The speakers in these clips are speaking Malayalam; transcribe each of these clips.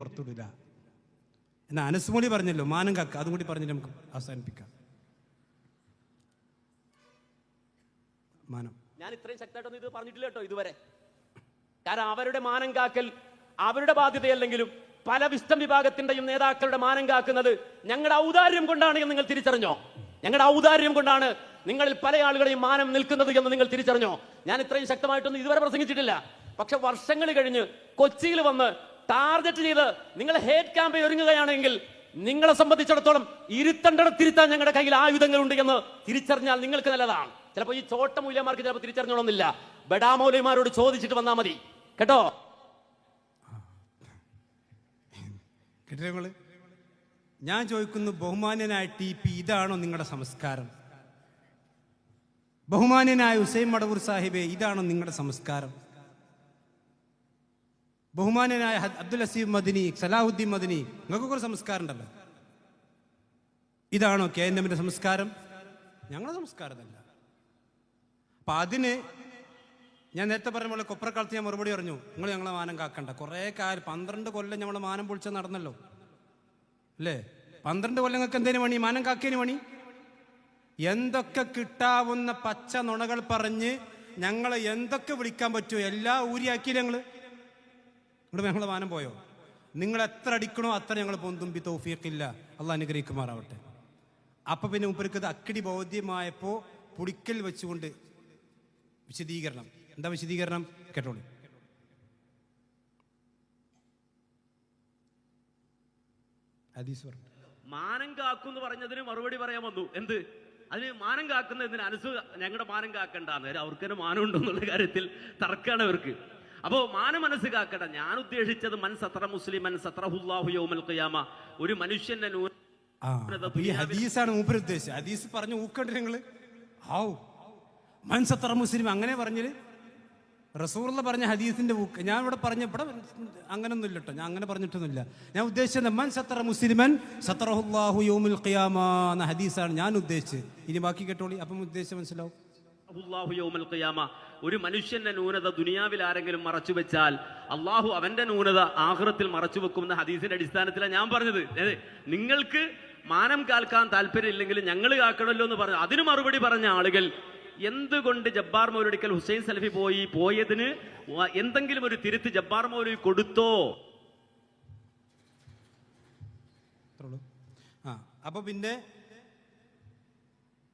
പുറത്തുവിടില്ല. എന്നാ അനസ്മോളി പറഞ്ഞല്ലോ മാനം കാക്ക. അതും കൂടി പറഞ്ഞിട്ട് നമുക്ക് അവസാനിപ്പിക്കാം. മാനം. ഞാൻ ഇത്രയും ശക്തമായിട്ടൊന്നും ഇത് പറഞ്ഞിട്ടില്ല കേട്ടോ ഇതുവരെ. കാരണം അവരുടെ മാനം കാക്കൽ അവരുടെ ബാധ്യതയല്ലെങ്കിലും പല വിസ്തം വിഭാഗത്തിന്റെയും നേതാക്കളുടെ മാനം കാക്കുന്നത് ഞങ്ങളുടെ ഔദാര്യം കൊണ്ടാണ് എന്ന് നിങ്ങൾ തിരിച്ചറിഞ്ഞോ? ഞങ്ങളുടെ ഔദാര്യം കൊണ്ടാണ് നിങ്ങളിൽ പല ആളുകളെയും മാനം നിൽക്കുന്നത് എന്ന് നിങ്ങൾ തിരിച്ചറിഞ്ഞോ? ഞാൻ ഇത്രയും ശക്തമായിട്ടൊന്നും ഇതുവരെ പ്രസംഗിച്ചിട്ടില്ല. പക്ഷെ വർഷങ്ങൾ കഴിഞ്ഞ് കൊച്ചിയിൽ വന്ന് ടാർഗറ്റ് ചെയ്ത് നിങ്ങൾ ഹേറ്റ് ക്യാമ്പ് ഒരുങ്ങുകയാണെങ്കിൽ നിങ്ങളെ സംബന്ധിച്ചിടത്തോളം ഇരുത്തണ്ടട തിരുത്താൻ ഞങ്ങളുടെ കയ്യിൽ ആയുധങ്ങളുണ്ട് എന്ന് തിരിച്ചറിഞ്ഞാൽ നിങ്ങൾക്ക് നല്ലതാണ്. ചിലപ്പോൾ ഈ ചോട്ട മൂല്യമാർക്ക് ചിലപ്പോൾ തിരിച്ചറിഞ്ഞോളന്നില്ല. ബഡാമൗലിമാരോട് ചോദിച്ചിട്ട് വന്നാൽ മതി. കേട്ടോ? ഞാൻ ചോദിക്കുന്നു ബഹുമാന്യനായ ടി പി ഇതാണോ നിങ്ങളുടെ സംസ്കാരം? ബഹുമാന്യനായ ഹുസൈൻ മടവൂർ സാഹിബെ ഇതാണോ നിങ്ങളുടെ സംസ്കാരം? ബഹുമാന്യനായ ഹദ്- അബ്ദുൽ ഹസീബ് മദിനി സലാഹുദ്ദീൻ മദിനി നിങ്ങൾക്കൊക്കെ ഒരു സംസ്കാരം ഉണ്ടല്ലോ. ഇതാണോ കെ എൻ എമ്മിന്റെ സംസ്കാരം? ഞങ്ങളുടെ സംസ്കാരമല്ല അപ്പൊ അതിന് ഞാൻ നേരത്തെ പറഞ്ഞ പോലെ കൊപ്രക്കാലത്ത് ഞാൻ മറുപടി പറഞ്ഞു നിങ്ങൾ ഞങ്ങളെ മാനം കാക്കണ്ട. കുറേ കാലം പന്ത്രണ്ട് കൊല്ലം ഞങ്ങളെ മാനം പൊളിച്ച നടന്നല്ലോ. അല്ലേ? പന്ത്രണ്ട് കൊല്ലങ്ങൾക്ക് എന്തേലും പണി? മാനം കാക്കേനു പണി? എന്തൊക്കെ കിട്ടാവുന്ന പച്ച നുണകൾ പറഞ്ഞ് ഞങ്ങളെ എന്തൊക്കെ വിളിക്കാൻ പറ്റുമോ എല്ലാ ഊരിയാക്കിയില്ല ഞങ്ങൾ? ഇവിടെ ഞങ്ങൾ വാനം പോയോ? നിങ്ങൾ എത്ര അടിക്കണോ അത്ര ഞങ്ങൾ പൊന്തുമ്പി തൗഫീഖില്ല. അള്ള അനുഗ്രഹിക്കുമാറാവട്ടെ. അപ്പൊ പിന്നെ മുപ്പർക്ക് ഇത് അക്കിടി ബോധ്യമായപ്പോ പുളിക്കൽ വെച്ചുകൊണ്ട് വിശദീകരണം. എന്താ വിശദീകരണം? കേട്ടോളൂ. മാനം കാക്കും എന്ന് പറഞ്ഞതിന് മറുപടി പറയാൻ വന്നു. എന്ത്? അതിന് മാനം കാക്കുന്ന അനുസു ഞങ്ങളുടെ മാനം കാക്കണ്ടെന്ന്. അവർക്ക് തന്നെ മാനം ഉണ്ടെന്നുള്ള കാര്യത്തിൽ തർക്കാണ് അവർക്ക്. അപ്പോ മാന മനസ്സിലാക്കട്ടെ ഞാൻ ഉദ്ദേശിച്ചത് മൻ സത്ര മുസ്ലിം മൻ സത്രഹുല്ലാഹു യൗമൽ ഖിയാമ. ഒരു മനുഷ്യന്റെ ഈ ഹദീസാണ് മൂപ്പർ ഉദ്ദേശിച്ചത് ഹദീസ് പറഞ്ഞു ഊക്കണ്ട് നിങ്ങൾ? ഹാവ് സത്ര മുസ്ലിം അങ്ങനെ പറഞ്ഞത് റസൂറുള്ള പറഞ്ഞ ഹദീസിന്റെ ഊക്ക്. ഞാൻ ഇവിടെ പറഞ്ഞ ഇവിടെ അങ്ങനൊന്നും ഇല്ല കേട്ടോ ഞാൻ അങ്ങനെ പറഞ്ഞിട്ടൊന്നുമില്ല. ഞാൻ ഉദ്ദേശിച്ചത് മൻ സത്ര മുസ്ലിമൻ സത്രഹുല്ലാഹു യോമുൽ ഖിയാമ എന്ന ഹദീസാണ് ഞാൻ ഉദ്ദേശിച്ചത്. ഇനി ബാക്കി കേട്ടോളി. അപ്പം ഉദ്ദേശിച്ച് മനസ്സിലാവും. ഒരു മനുഷ്യന്റെ ന്യൂനത ദുനിയാവിൽ ആരെങ്കിലും മറച്ചു വെച്ചാൽ അള്ളാഹു അവന്റെ ന്യൂനത ആഹ്റത്തിൽ മറച്ചു വെക്കുമെന്ന ഹദീസിന്റെ അടിസ്ഥാനത്തിലാണ് ഞാൻ പറഞ്ഞത്. നിങ്ങൾക്ക് മാനം കാൽക്കാൻ താല്പര്യമില്ലെങ്കിൽ ഞങ്ങൾ കാക്കണല്ലോ എന്ന് പറഞ്ഞു അതിന് മറുപടി പറഞ്ഞ ആളുകൾ എന്തുകൊണ്ട് ജബ്ബാർ മൗലൊരിക്കൽ ഹുസൈൻ സലഫി പോയി? പോയതിന് എന്തെങ്കിലും ഒരു തിരുത്ത് ജബ്ബാർ മൗലി കൊടുത്തോ? ആ അപ്പൊ പിന്നെ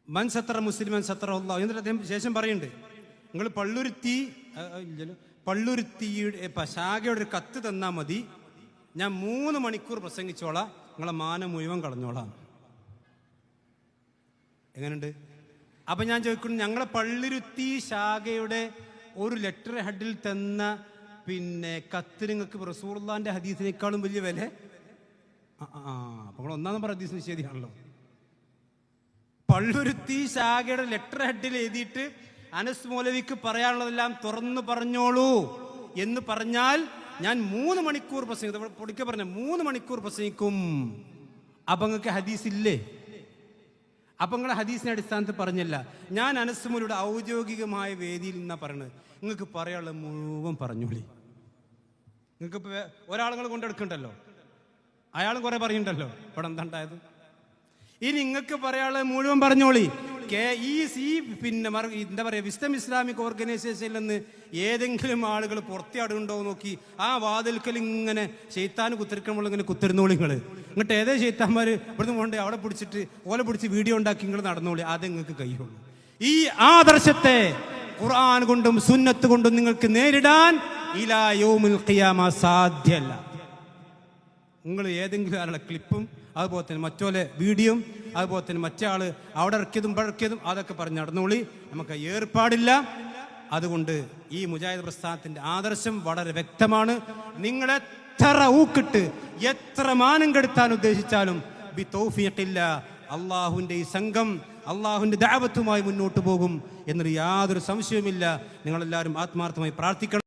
മൻ സത്ര മുസ്ലിമൻ സത്ര എന്നിട്ട് അദ്ദേഹം ശേഷം പറയുന്നുണ്ട് നിങ്ങൾ പള്ളുരുത്തി പള്ളുരുത്തിയുടെ ശാഖയുടെ ഒരു കത്ത് തന്നാൽ മതി. ഞാൻ മൂന്ന് മണിക്കൂർ പ്രസംഗിച്ചോളാം. നിങ്ങളെ മാനം മുഴുവൻ കളഞ്ഞോളാം. എങ്ങനെയുണ്ട്? അപ്പം ഞാൻ ചോദിക്കുന്നു ഞങ്ങളെ പള്ളിരുത്തി ശാഖയുടെ ഒരു ലെറ്റർ ഹെഡിൽ തന്ന പിന്നെ കത്ത് നിങ്ങൾക്ക് റസൂർലാന്റെ ഹദീസിനേക്കാളും വലിയ വില? ആ അപ്പൊ നമ്മൾ ഒന്നാം നമ്പർ ഹദീസ് നിഷേധിയാണല്ലോ. പള്ളുരുത്തി ശാഖയുടെ ലെറ്റർ ഹെഡിൽ എഴുതിയിട്ട് അനസ് മൗലവിക്ക് പറയാനുള്ളതെല്ലാം തുറന്നു പറഞ്ഞോളൂ എന്ന് പറഞ്ഞാൽ ഞാൻ മൂന്ന് മണിക്കൂർ പ്രസംഗിക്കും. പൊടിക്ക പറഞ്ഞ മൂന്ന് മണിക്കൂർ പ്രസംഗിക്കും. അപ്പങ്ങൾക്ക് ഹദീസ് ഇല്ലേ? അപ്പൊ നിങ്ങളെ അടിസ്ഥാനത്തിൽ പറഞ്ഞല്ല. ഞാൻ അനസ് അനസ്മൂലയുടെ ഔദ്യോഗികമായ വേദിയിൽ നിന്നാ പറയണത്. നിങ്ങൾക്ക് പറയാനുള്ള മുഴുവൻ പറഞ്ഞോളി. നിങ്ങൾക്ക് ഒരാളുകൾ കൊണ്ടെടുക്കണ്ടല്ലോ? അയാളും കുറെ പറയുന്നുണ്ടല്ലോ. ഇവിടെ എന്താ ഉണ്ടായത്? ഇനി നിങ്ങൾക്ക് പറയാനുള്ളത് മുഴുവൻ പറഞ്ഞോളി. കെ ഈ ഈ പിന്നെ എന്താ പറയുക വിസ്തം ഇസ്ലാമിക് ഓർഗനൈസേഷനിൽ നിന്ന് ഏതെങ്കിലും ആളുകൾ പുറത്തിയാടുണ്ടോ നോക്കി ആ വാതിൽക്കൽ ഇങ്ങനെ ചെയ്ത്താൻ കുത്തിരിക്കുമ്പോൾ ഇങ്ങനെ കുത്തിരുന്നോളി നിങ്ങൾ എന്നിട്ട് ഏതേ ചെയ്ത്താന്മാർ ഇവിടുന്ന് കൊണ്ട് അവിടെ പിടിച്ചിട്ട് ഓലെ പിടിച്ച് വീഡിയോ ഉണ്ടാക്കി നിങ്ങൾ നടന്നോളി അത് നിങ്ങൾക്ക് കഴിയുള്ളൂ ഈ ആദർശത്തെ ഖുർആൻ കൊണ്ടും സുന്നത്ത് കൊണ്ടും നിങ്ങൾക്ക് നേരിടാൻ ഇലാ യൗമുൽ ഖിയാമ സാധ്യല്ല. നിങ്ങൾ ഏതെങ്കിലും ആളുടെ ക്ലിപ്പും അതുപോലെ തന്നെ മറ്റോലെ വീഡിയോയും അതുപോലെ തന്നെ മറ്റേ ആൾ അവിടെ ഇറക്കിയതും പഴക്കിയതും അതൊക്കെ പറഞ്ഞ് നടന്നോളി. നമുക്ക് ഏർപ്പാടില്ല. അതുകൊണ്ട് ഈ മുജാഹിദ് പ്രസ്ഥാനത്തിന്റെ ആദർശം വളരെ വ്യക്തമാണ്. നിങ്ങൾ എത്ര ഊക്കിട്ട് എത്ര മാനം കെടുത്താൻ ഉദ്ദേശിച്ചാലും ബി തൗഫീഖില്ല. അള്ളാഹുവിന്റെ ഈ സംഘം അള്ളാഹുവിന്റെ ദാപത്വമായി മുന്നോട്ട് പോകും എന്നൊരു യാതൊരു സംശയവുമില്ല. നിങ്ങളെല്ലാവരും ആത്മാർത്ഥമായി പ്രാർത്ഥിക്കണം.